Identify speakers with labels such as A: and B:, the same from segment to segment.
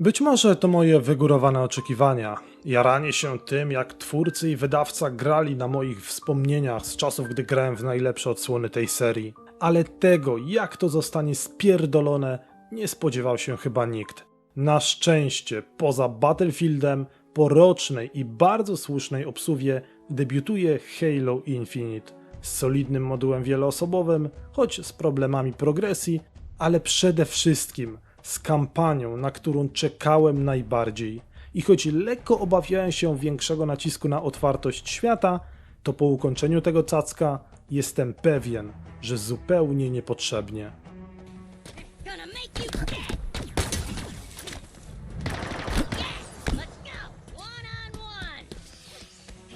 A: Być może to moje wygórowane oczekiwania. Jaranie się tym, jak twórcy i wydawca grali na moich wspomnieniach z czasów, gdy grałem w najlepsze odsłony tej serii. Ale tego, jak to zostanie spierdolone, nie spodziewał się chyba nikt. Na szczęście, poza Battlefieldem, po rocznej i bardzo słusznej obsuwie debiutuje Halo Infinite z solidnym modułem wieloosobowym, choć z problemami progresji, ale przede wszystkim z kampanią, na którą czekałem najbardziej. I choć lekko obawiałem się większego nacisku na otwartość świata, to po ukończeniu tego cacka jestem pewien, że zupełnie niepotrzebnie.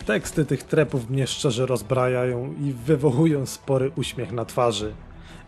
A: Teksty tych trepów mnie szczerze rozbrajają i wywołują spory uśmiech na twarzy.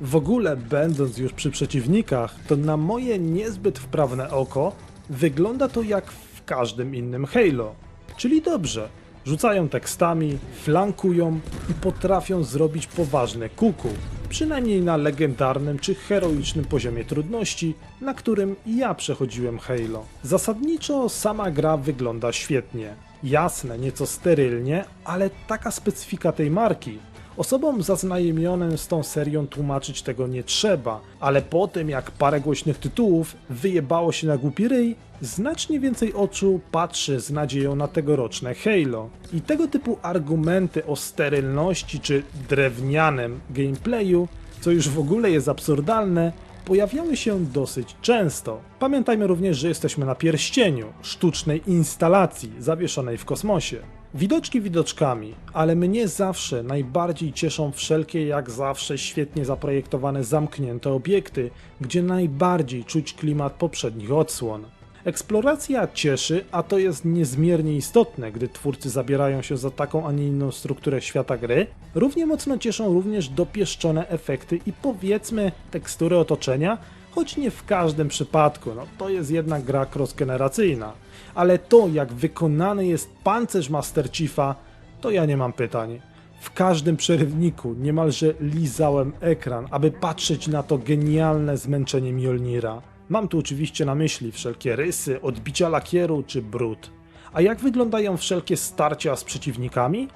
A: W ogóle, będąc już przy przeciwnikach, to na moje niezbyt wprawne oko wygląda to jak w każdym innym Halo. Czyli dobrze. Rzucają tekstami, flankują i potrafią zrobić poważne kuku. Przynajmniej na legendarnym czy heroicznym poziomie trudności, na którym ja przechodziłem Halo. Zasadniczo sama gra wygląda świetnie. Jasne, nieco sterylnie, ale taka specyfika tej marki. Osobom zaznajomionym z tą serią tłumaczyć tego nie trzeba, ale po tym jak parę głośnych tytułów wyjebało się na głupi ryj, znacznie więcej oczu patrzy z nadzieją na tegoroczne Halo. I tego typu argumenty o sterylności czy drewnianym gameplayu, co już w ogóle jest absurdalne, pojawiały się dosyć często. Pamiętajmy również, że jesteśmy na pierścieniu sztucznej instalacji zawieszonej w kosmosie. Widoczki widoczkami, ale mnie zawsze najbardziej cieszą wszelkie jak zawsze świetnie zaprojektowane zamknięte obiekty, gdzie najbardziej czuć klimat poprzednich odsłon. Eksploracja cieszy, a to jest niezmiernie istotne, gdy twórcy zabierają się za taką, a nie inną strukturę świata gry. Równie mocno cieszą również dopieszczone efekty i powiedzmy tekstury otoczenia, choć nie w każdym przypadku, no to jest jednak gra cross-generacyjna. Ale to, jak wykonany jest pancerz Master Chiefa, to ja nie mam pytań. W każdym przerywniku niemalże lizałem ekran, aby patrzeć na to genialne zmęczenie Mjolnira. Mam tu oczywiście na myśli wszelkie rysy, odbicia lakieru czy brud. A jak wyglądają wszelkie starcia z przeciwnikami?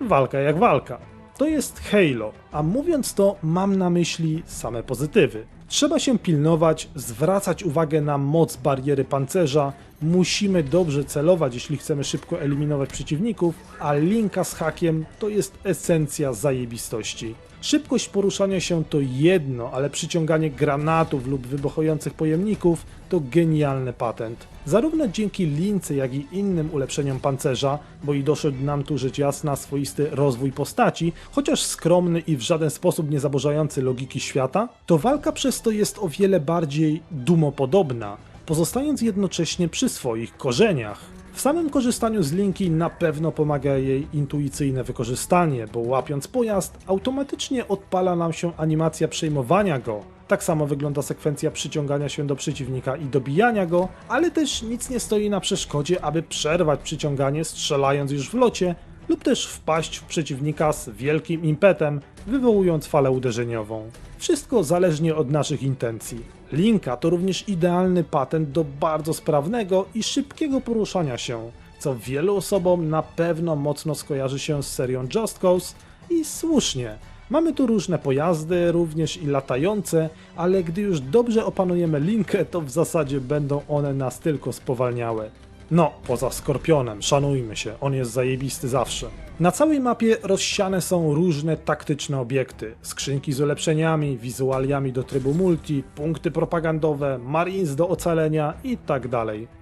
A: Walka jak walka. To jest Halo, a mówiąc to mam na myśli same pozytywy. Trzeba się pilnować, zwracać uwagę na moc bariery pancerza, musimy dobrze celować, jeśli chcemy szybko eliminować przeciwników, a linka z hakiem to jest esencja zajebistości. Szybkość poruszania się to jedno, ale przyciąganie granatów lub wybuchających pojemników to genialny patent. Zarówno dzięki lince, jak i innym ulepszeniom pancerza, bo i doszedł nam tu rzecz jasna swoisty rozwój postaci, chociaż skromny i w żaden sposób nie zaburzający logiki świata, to walka przez to jest o wiele bardziej dumopodobna, pozostając jednocześnie przy swoich korzeniach. W samym korzystaniu z linki na pewno pomaga jej intuicyjne wykorzystanie, bo łapiąc pojazd, automatycznie odpala nam się animacja przejmowania go. Tak samo wygląda sekwencja przyciągania się do przeciwnika i dobijania go, ale też nic nie stoi na przeszkodzie, aby przerwać przyciąganie strzelając już w locie, lub też wpaść w przeciwnika z wielkim impetem, wywołując falę uderzeniową. Wszystko zależnie od naszych intencji. Linka to również idealny patent do bardzo sprawnego i szybkiego poruszania się, co wielu osobom na pewno mocno skojarzy się z serią Just Cause i słusznie. Mamy tu różne pojazdy, również i latające, ale gdy już dobrze opanujemy linkę, to w zasadzie będą one nas tylko spowalniały. No, poza Skorpionem, szanujmy się, on jest zajebisty zawsze. Na całej mapie rozsiane są różne taktyczne obiekty, skrzynki z ulepszeniami, wizualiami do trybu multi, punkty propagandowe, marines do ocalenia i tak.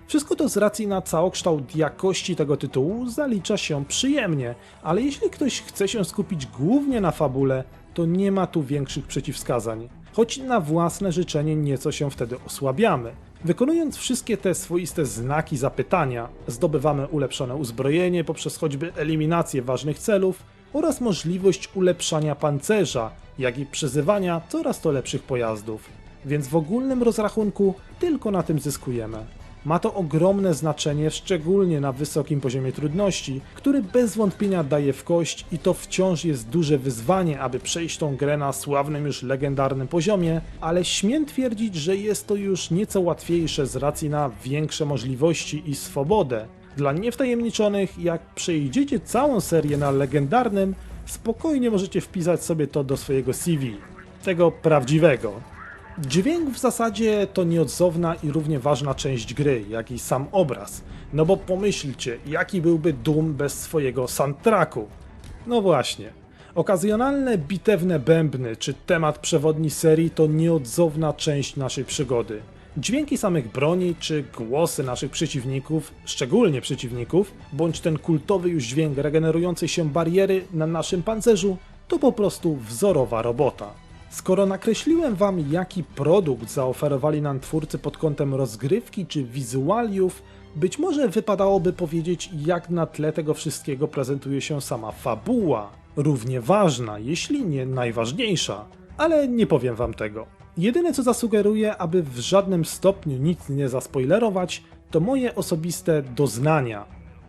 A: Wszystko to z racji na całokształt jakości tego tytułu zalicza się przyjemnie, ale jeśli ktoś chce się skupić głównie na fabule, to nie ma tu większych przeciwwskazań. Choć na własne życzenie nieco się wtedy osłabiamy. Wykonując wszystkie te swoiste znaki zapytania, zdobywamy ulepszone uzbrojenie poprzez choćby eliminację ważnych celów oraz możliwość ulepszania pancerza, jak i przyzywania coraz to lepszych pojazdów. Więc w ogólnym rozrachunku tylko na tym zyskujemy. Ma to ogromne znaczenie, szczególnie na wysokim poziomie trudności, który bez wątpienia daje w kość i to wciąż jest duże wyzwanie, aby przejść tą grę na sławnym już legendarnym poziomie, ale śmiem twierdzić, że jest to już nieco łatwiejsze z racji na większe możliwości i swobodę. Dla niewtajemniczonych, jak przejdziecie całą serię na legendarnym, spokojnie możecie wpisać sobie to do swojego CV. Tego prawdziwego. Dźwięk w zasadzie to nieodzowna i równie ważna część gry, jak i sam obraz. No bo pomyślcie, jaki byłby Doom bez swojego soundtracku? No właśnie. Okazjonalne bitewne bębny czy temat przewodni serii to nieodzowna część naszej przygody. Dźwięki samych broni czy głosy naszych przeciwników, szczególnie przeciwników, bądź ten kultowy już dźwięk regenerującej się bariery na naszym pancerzu, to po prostu wzorowa robota. Skoro nakreśliłem wam, jaki produkt zaoferowali nam twórcy pod kątem rozgrywki czy wizualiów, być może wypadałoby powiedzieć, jak na tle tego wszystkiego prezentuje się sama fabuła. Równie ważna, jeśli nie najważniejsza, ale nie powiem wam tego. Jedyne co zasugeruję, aby w żadnym stopniu nic nie zaspoilerować, to moje osobiste doznania.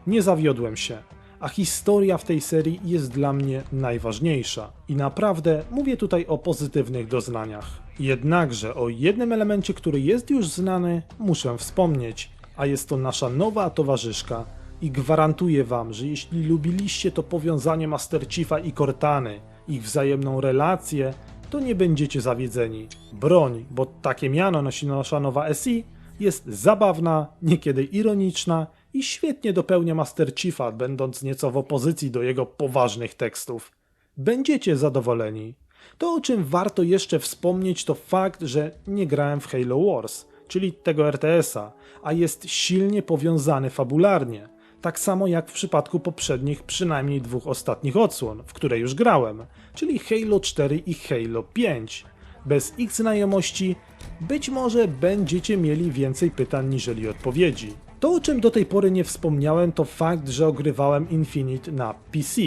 A: Nie zawiodłem się a historia w tej serii jest dla mnie najważniejsza. I naprawdę mówię tutaj o pozytywnych doznaniach. Jednakże o jednym elemencie, który jest już znany, muszę wspomnieć, a jest to nasza nowa towarzyszka. I gwarantuję wam, że jeśli lubiliście to powiązanie Master Chiefa i Cortany, ich wzajemną relację, to nie będziecie zawiedzeni. Broń, bo takie miano nosi nasza nowa SI, jest zabawna, niekiedy ironiczna i świetnie dopełnia Master Chiefa, będąc nieco w opozycji do jego poważnych tekstów. Będziecie zadowoleni. To, o czym warto jeszcze wspomnieć, to fakt, że nie grałem w Halo Wars, czyli tego RTS-a, a jest silnie powiązany fabularnie. Tak samo jak w przypadku poprzednich przynajmniej dwóch ostatnich odsłon, w które już grałem, czyli Halo 4 i Halo 5. Bez ich znajomości być może będziecie mieli więcej pytań niżeli odpowiedzi. To, o czym do tej pory nie wspomniałem, to fakt, że ogrywałem Infinite na PC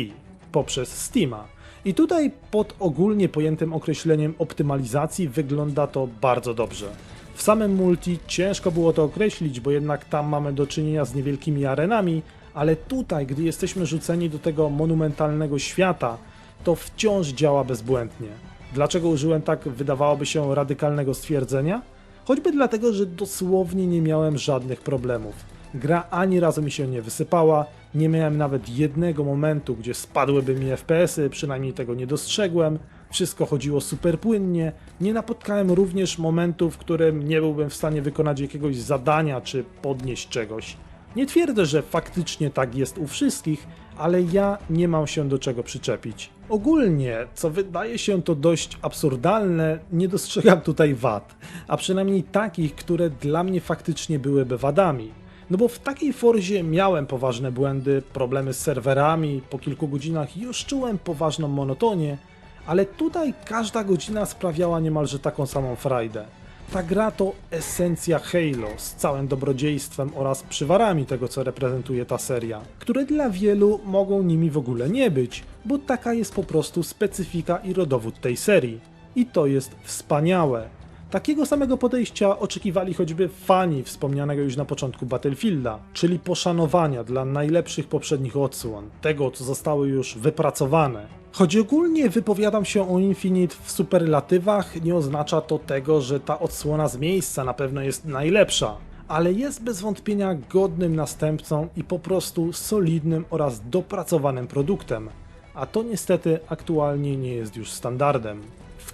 A: poprzez Steama. I tutaj pod ogólnie pojętym określeniem optymalizacji wygląda to bardzo dobrze. W samym multi ciężko było to określić, bo jednak tam mamy do czynienia z niewielkimi arenami, ale tutaj, gdy jesteśmy rzuceni do tego monumentalnego świata, to wciąż działa bezbłędnie. Dlaczego użyłem tak wydawałoby się radykalnego stwierdzenia? Choćby dlatego, że dosłownie nie miałem żadnych problemów. Gra ani razu mi się nie wysypała, nie miałem nawet jednego momentu, gdzie spadłyby mi FPS-y, przynajmniej tego nie dostrzegłem. Wszystko chodziło super płynnie. Nie napotkałem również momentu, w którym nie byłbym w stanie wykonać jakiegoś zadania czy podnieść czegoś. Nie twierdzę, że faktycznie tak jest u wszystkich, ale ja nie mam się do czego przyczepić. Ogólnie, co wydaje się to dość absurdalne, nie dostrzegam tutaj wad, a przynajmniej takich, które dla mnie faktycznie byłyby wadami. No bo w takiej Forzie miałem poważne błędy, problemy z serwerami, po kilku godzinach już czułem poważną monotonię, ale tutaj każda godzina sprawiała niemalże taką samą frajdę. Ta gra to esencja Halo z całym dobrodziejstwem oraz przywarami tego, co reprezentuje ta seria, które dla wielu mogą nimi w ogóle nie być, bo taka jest po prostu specyfika i rodowód tej serii. I to jest wspaniałe. Takiego samego podejścia oczekiwali choćby fani wspomnianego już na początku Battlefielda, czyli poszanowania dla najlepszych poprzednich odsłon, tego co zostało już wypracowane. Choć ogólnie wypowiadam się o Infinite w superlatywach, nie oznacza to tego, że ta odsłona z miejsca na pewno jest najlepsza, ale jest bez wątpienia godnym następcą i po prostu solidnym oraz dopracowanym produktem. A to niestety aktualnie nie jest już standardem.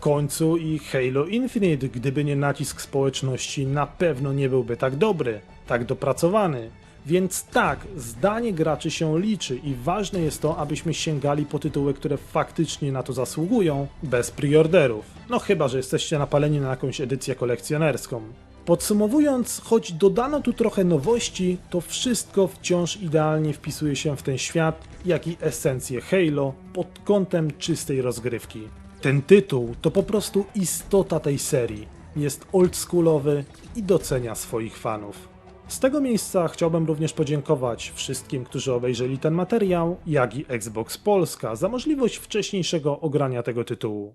A: Końcu i Halo Infinite, gdyby nie nacisk społeczności, na pewno nie byłby tak dobry, tak dopracowany. Więc tak, zdanie graczy się liczy i ważne jest to, abyśmy sięgali po tytuły, które faktycznie na to zasługują, bez preorderów. No chyba, że jesteście napaleni na jakąś edycję kolekcjonerską. Podsumowując, choć dodano tu trochę nowości, to wszystko wciąż idealnie wpisuje się w ten świat, jak i esencję Halo pod kątem czystej rozgrywki. Ten tytuł to po prostu istota tej serii. Jest oldschoolowy i docenia swoich fanów. Z tego miejsca chciałbym również podziękować wszystkim, którzy obejrzeli ten materiał, jak i Xbox Polska za możliwość wcześniejszego ogrania tego tytułu.